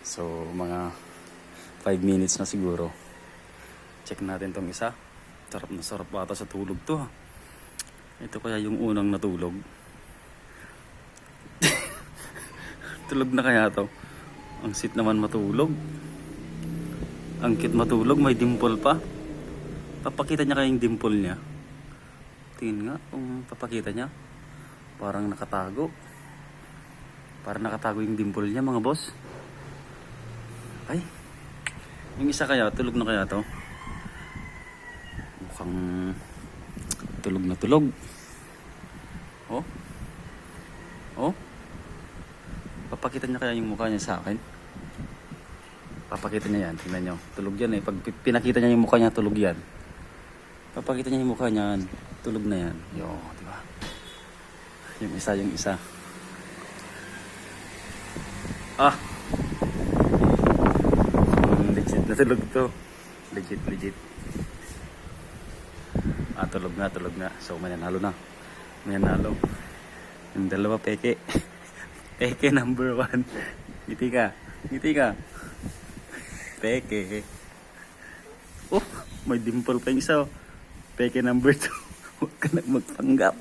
So, mga 5 minutes na siguro. Check natin tong isa. Sarap na sarap ata sa tulog to. Ito kaya yung unang natulog. Tulog na kaya to. Ang sit naman matulog. Ang cute matulog, may dimple pa. Papakita niya kayong dimple niya. Tingin nga kung papakita niya. Parang nakatago. Parang nakatago yung dimple niya mga boss. Ay. Yung isa kaya, tulog na kaya to. Mukhang tulog na tulog. Oh. Oh. Papakita niya kaya yung mukha niya sa akin. Papakita niya yan. Tingnan niyo. Tulog yan eh. Pag pi- pinakita niya yung mukha niya, tulog yan. Papakita niya yung mukha niya. Tulog na yan. Yo, di ba? Yung isa, yung isa. Ah! Mukhang legit na tulog to. Legit, legit. Ah, tulog na, tulog na. So, mananalo na. Mananalo. Yung dalawa, peke. Peke number one. Ngiti ka. Ngiti ka. Peke. Oh, may dimple pa yung isa. oh. Peke number two. Huwag ka na magpanggap.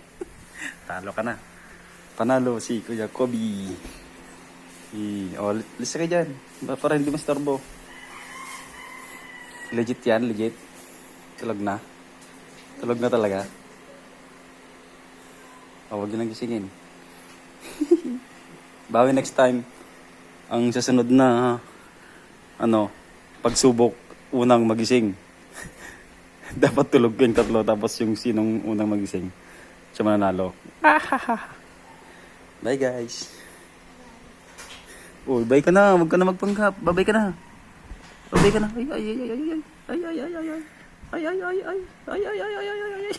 Talo ka na. Panalo si Kuya Kobe. I, oh, li- lisa ka dyan. Para hindi mastorbo. Legit yan, legit. Tulog na. Tulog na talaga. Oh, huwag yun lang gisingin. Bawi next time. Ang sasunod na ano, pagsubok unang magising. Dapat tulog yung tatlo tapos yung sinong unang magising. Siya mananalo. Bye guys. Uy, bye ka na. Huwag ka na magpanggap. Babay ka na. Pabay ka na. Ay, ay, ay, ay, ay, ay, ay, ay, ay, ay. Ay, ay, ay, ay, ay, ay, ay, ay, ay, ay, ay.